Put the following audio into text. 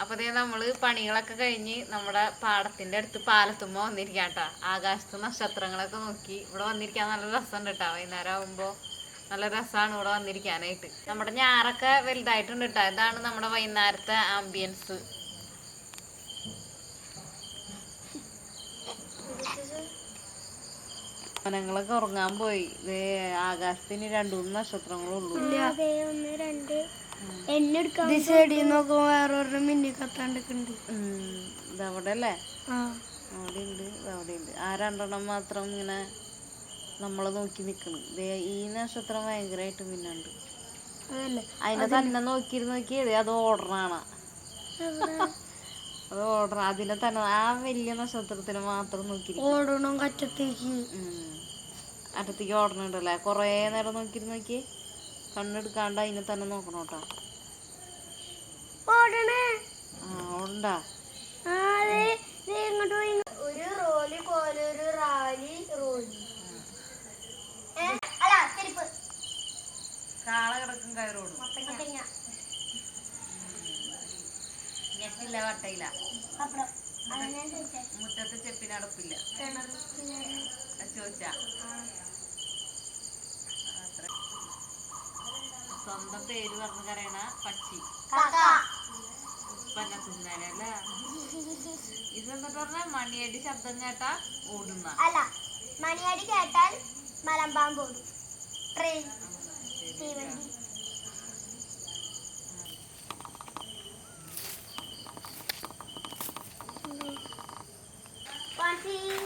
അപ്പൊ ദേ നമ്മൾ പണികളൊക്കെ കഴിഞ്ഞ് നമ്മുടെ പാടത്തിന്റെ അടുത്ത് പാലത്തുമ്പോ കേട്ടോ ആകാശത്ത് നക്ഷത്രങ്ങളൊക്കെ നോക്കി. ഇവിടെ വന്നിരിക്കാൻ നല്ല രസമുണ്ട് കേട്ടാ വൈകുന്നേരം ആവുമ്പോ നല്ല രസമാണ് ഇവിടെ വന്നിരിക്കാനായിട്ട്. നമ്മുടെ ഞാറൊക്കെ വലുതായിട്ടുണ്ട് കേട്ടോ ഇതാണ് നമ്മുടെ വൈകുന്നേരത്തെ ആംബിയൻസ് മനങ്ങളൊക്കെ ഉറങ്ങാൻ പോയി. ദേ ആകാശത്തിന് രണ്ടു മൂന്ന് നക്ഷത്രങ്ങളുള്ളൂ. നോക്കുമ്പോ വേറൊരു മിന്നി കത്താണ്ടൊക്കെണ്ട് ഉം, ഇതവിടെ അല്ലേ ആ. അവിടെ ഉണ്ട് അവിടെ ഉണ്ട് ആ രണ്ടെണ്ണം മാത്രം ഇങ്ങനെ നമ്മളെ നോക്കി നിക്കണ്. ദേ ഈ നക്ഷത്രം ഭയങ്കരമായിട്ട് മിന്നുണ്ട് അതല്ലേ? അതിനെ തന്നെ നോക്കിയിരുന്ന് നോക്കിയത് അത് ഓടണാണ് അത് ഓർഡർ അതിനെ തന്നെ. ആ വലിയ നക്ഷത്രത്തിന് മാത്രം നോക്കി. ഓടണം അറ്റത്തേക്ക് അറ്റത്തേക്ക് ഓടണുണ്ടല്ലേ കൊറേ നേരം നോക്കി നോക്കി കണ്ണെടുക്കാണ്ട് അതിനെ തന്നെ നോക്കണം കേട്ടോ. ഓടണേ. ആ ഓടണ്ടാ. ഒരു റോലി പോലെ ഒരു റാലി റോലി. കാള കിടക്കും കയറോടും. ഞെട്ടില്ല വട്ടയില്ല മുറ്റത്ത് ചെപ്പിന് അടുപ്പില്ല. അത് ചോദിച്ചാ. സ്വന്തം പേര് പറഞ്ഞു കരയണ പക്ഷി. ഉപ്പന്നെ തിന്നാനല്ല ഇതെന്നിട്ട് പറഞ്ഞ? മണിയടി ശബ്ദം കേട്ടാ ഓടുന്ന. അല്ല മണിയടി കേട്ടാൽ മലമ്പാമ്പ് ഓടും. ട്രെയിൻ. തീവണ്ടി. Auntie.